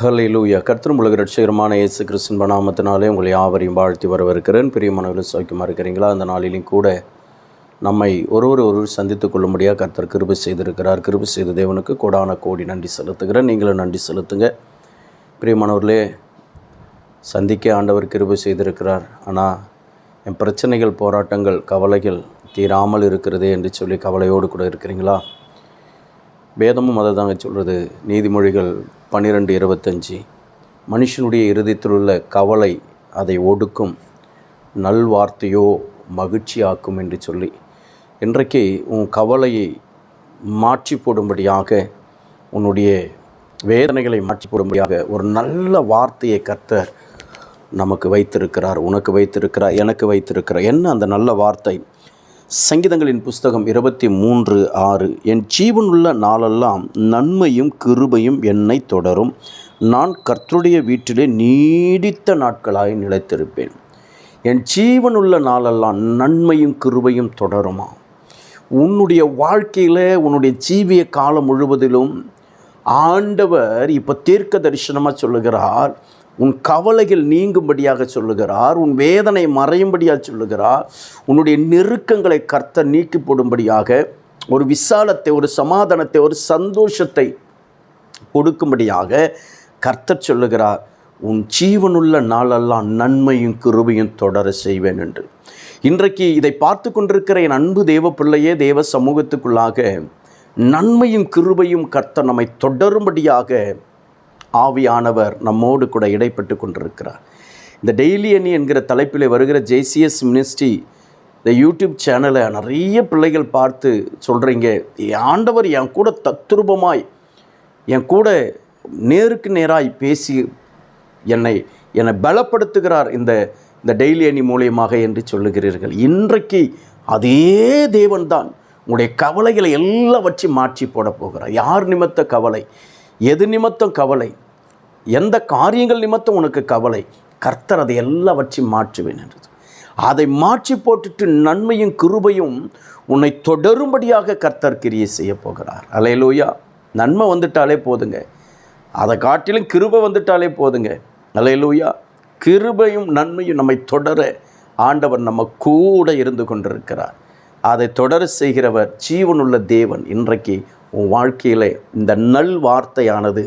ஹalleluya கர்த்தரும் உலக ரட்சகரமான இயேசு கிறிஸ்தன் பணாமத்தினாலே உங்களை யாவரையும் வாழ்த்தி வரவேற்கிறேன். பிரியமானவர்கள் சௌக்கியமாக இருக்கிறீங்களா? அந்த நாளிலும் கூட நம்மை ஒருவர் ஒருவர் சந்தித்துக் கொள்ளும்படியாக கர்த்தர் கிருபை செய்திருக்கிறார். கிருபி செய்த தேவனுக்கு கோடான கோடி நன்றி செலுத்துகிறேன். நீங்களும் நன்றி செலுத்துங்க. பிரியமானவர்களே சந்திக்க ஆண்டவர் கிருபி செய்திருக்கிறார். ஆனால் என் பிரச்சனைகள் போராட்டங்கள் கவலைகள் தீராமல் இருக்கிறதே என்று சொல்லி கவலையோடு கூட இருக்கிறீங்களா? வேதமும் அதை தாங்க சொல்கிறது நீதிமொழிகள் பன்னிரெண்டு இருபத்தஞ்சி. மனுஷனுடைய இருதயத்தில் உள்ள கவலை அதை ஒடுக்கும் நல்வார்த்தையோ மகிழ்ச்சியாக்கும் என்று சொல்லி இன்றைக்கு உன் கவலையை மாற்றி போடும்படியாக உன்னுடைய வேதனைகளை மாற்றி போடும்படியாக ஒரு நல்ல வார்த்தையை கர்த்தர் நமக்கு வைத்திருக்கிறார் உனக்கு வைத்திருக்கிறார் எனக்கு வைத்திருக்கிறார். என்ன அந்த நல்ல வார்த்தை? சங்கீதங்களின் புஸ்தகம் இருபத்தி மூன்று ஆறு. என் ஜீவனுள்ள நாளெல்லாம் நன்மையும் கிருபையும் என்னை தொடரும். நான் கர்த்தருடைய வீட்டிலே நீடித்த நாட்களாய் நிலைத்திருப்பேன். என் ஜீவனுள்ள நாளெல்லாம் நன்மையும் கிருபையும் தொடருமா? உன்னுடைய வாழ்க்கையில் உன்னுடைய ஜீவிய காலம் முழுவதிலும் ஆண்டவர் இப்போ தீர்க்க தரிசனமாக சொல்லுகிறார். உன் கவலைகள் நீங்கும்படியாக சொல்லுகிறார் உன் வேதனை மறையும்படியாக சொல்லுகிறார் உன்னுடைய நெருக்கங்களை கர்த்த நீக்கி போடும்படியாக ஒரு விசாலத்தை ஒரு சமாதானத்தை ஒரு சந்தோஷத்தை கொடுக்கும்படியாக கர்த்தர் சொல்லுகிறார் உன் ஜீவனுள்ள நாளெல்லாம் நன்மையும் கிருபையும் தொடர செய்வேன் என்று. இன்றைக்கு இதை பார்த்து கொண்டிருக்கிற என் அன்பு தேவ பிள்ளையே தேவ சமூகத்துக்குள்ளாக நன்மையும் கிருபையும் கர்த்தர் நம்மை தொடரும்படியாக ஆவியானவர் நம்மோடு கூட இடைப்பட்டு கொண்டிருக்கிறார். இந்த டெய்லி அணி என்கிற தலைப்பில் வருகிற ஜேசிஎஸ் மினிஸ்ட்ரி இந்த யூடியூப் சேனலை நிறைய பிள்ளைகள் பார்த்து சொல்கிறீங்க ஆண்டவர் என் கூட தத்ரூபமாய் என் கூட நேருக்கு நேராய் பேசி என்னை என்னை பலப்படுத்துகிறார் இந்த இந்த டெய்லி அணி மூலியமாக என்று சொல்லுகிறீர்கள். இன்றைக்கு அதே தேவன்தான் உங்களுடைய கவலைகளை எல்லாவற்றையும் மாற்றி போட போகிறார். யார் நிமித்த கவலை? எது நிமித்தம் கவலை? எந்த காரியங்கள் நிமித்தம் உனக்கு கவலை? கர்த்தர் அதை எல்லாவற்றையும் மாற்றுவேன் என்றது. அதை மாற்றி போட்டுட்டு நன்மையும் கிருபையும் உன்னை தொடரும்படியாக கர்த்தர் கிரியை செய்ய போகிறார். அலையலூயா நன்மை வந்துட்டாலே போதுங்க. அதை காட்டிலும் கிருபை வந்துட்டாலே போதுங்க. அலையலூயா கிருபையும் நன்மையும் நம்மை தொடர ஆண்டவர் நம்ம கூட இருந்து கொண்டிருக்கிறார். அதை தொடர செய்கிறவர் ஜீவனுள்ள தேவன். இன்றைக்கு உன் வாழ்க்கையில் இந்த நல் வார்த்தையானது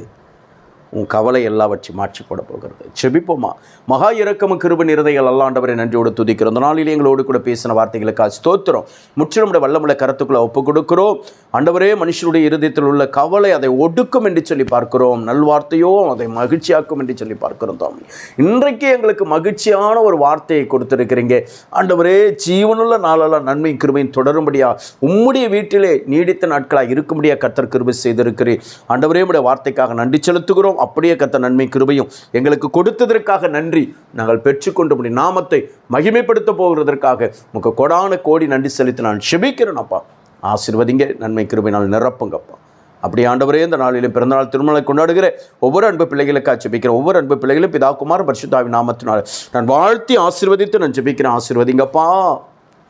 உன் கவலை எல்லாவற்றையும் மாற்றி போட போகிறது. செபிப்போமா? மகா இறக்கம கிருப நிறதைகள் அல்லாண்டவரை நன்றியோடு துதிக்கிறோம். அந்த நாளில் எங்களோடு கூட பேசின வார்த்தைகளுக்காக ஸ்தோத்திரம். முற்றிலும் வல்லமுள்ள கருத்துக்களை ஒப்புக் கொடுக்கிறோம். ஆண்டவரே மனுஷனுடைய இருதயத்தில் உள்ள கவலை அதை ஒடுக்கும் என்று சொல்லி பார்க்கிறோம். நல்வார்த்தையோ அதை மகிழ்ச்சியாக்கும் என்று சொல்லி பார்க்கிறோம் தாமி. இன்றைக்கு எங்களுக்கு மகிழ்ச்சியான ஒரு வார்த்தையை கொடுத்துருக்கிறீங்க. ஆண்டவரே ஜீவனுள்ள நாளெல்லாம் நன்மை கிருமையும் தொடரும்படியா உம்முடைய வீட்டிலே நீடித்த நாட்களாக இருக்கும்படியா கத்தர் கிருபை செய்திருக்கிறேன் ஆண்டவரே உடைய வார்த்தைக்காக நன்றி செலுத்துகிறோம். அப்படியே கத்த நன்மை கிருபையும் எங்களுக்கு கொடுத்ததற்காக நன்றி. நாங்கள் பெற்றுக்கொண்டபடி நாமத்தை மகிமைப்படுத்த போகிறதற்காக உங்க கொடான கோடி நன்றி செலுத்தி நான் செபிக்கிறேன் அப்பா. ஆசிர்வதிங்க நன்மை கிருபை நாள் நிரப்புங்கப்பா அப்படி ஆண்டவரே இந்த நாளிலும் பிறந்தநாள் திருமணம் கொண்டாடுகிற ஒவ்வொரு அன்பு பிள்ளைகளுக்காக ஜெபிக்கிறேன் ஒவ்வொரு அன்பு பிள்ளைகளும் பிதா குமார் பரிசுத்தாவி நாமத்தினால் நான் வாழ்த்தி ஆசீர்வதித்து நான் ஜெபிக்கிறேன் ஆசிர்வதிங்கப்பா.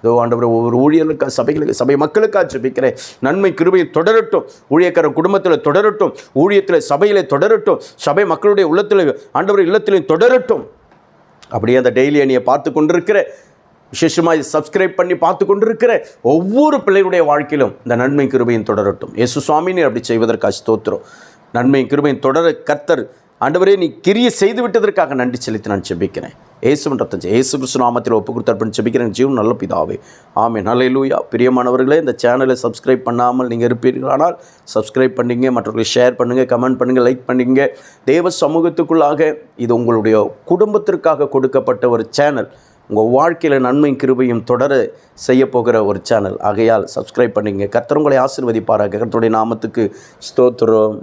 இதோ ஆண்டவர் ஒவ்வொரு ஊழியர்களுக்கு சபைகளுக்கு சபை மக்களுக்காக ஜெபிக்கிறேன். நன்மை கிருபையை தொடரட்டும். ஊழியக்காரன் குடும்பத்தில் தொடரட்டும். ஊழியத்தில் சபையில் தொடரட்டும். சபை மக்களுடைய உள்ளத்தில் ஆண்டவர் இல்லத்திலையும் தொடரட்டும். அப்படியே அந்த டெய்லி அணியை பார்த்து கொண்டிருக்கிற விசேஷமாக சப்ஸ்கிரைப் பண்ணி பார்த்து கொண்டிருக்கிற ஒவ்வொரு பிள்ளைகளுடைய வாழ்க்கையிலும் இந்த நன்மை கிருபையும் தொடரட்டும். இயேசு சுவாமினி அப்படி செய்வதற்காக ஸ்தோத்திரம். நன்மை கிருபையும் தொடர கர்த்தர் ஆண்டவரே நீ கிரியை செய்து விட்டதற்காக நன்றி செலுத்தி நான் செபிக்கிறேன் ஏசுவின் ரத்தம் ஏசு கிறிஸ்து நாமத்தில் ஒப்பு கொடுத்தர்ப்பணி செபிக்கிறேன் ஜீவன் நல்ல பிதாவே. ஆமே நல்ல லூயா பிரியமானவர்களே இந்த சேனலை சப்ஸ்கிரைப் பண்ணாமல் நீங்கள் இருப்பீர்களானால் சப்ஸ்கிரைப் பண்ணிங்க மற்றவர்களை ஷேர் பண்ணுங்கள் கமெண்ட் பண்ணுங்கள் லைக் பண்ணுங்க தேவ சமூகத்துக்குள்ளாக இது உங்களுடைய குடும்பத்திற்காக கொடுக்கப்பட்ட ஒரு சேனல் உங்கள் வாழ்க்கையில் நன்மை கிருபையும் தொடர செய்யப்போகிற ஒரு சேனல் ஆகையால் சப்ஸ்கிரைப் பண்ணிங்க கர்த்தர் உங்களை ஆசிர்வதிப்பாராக. கர்த்தருடைய நாமத்துக்கு ஸ்தோத்திரம்.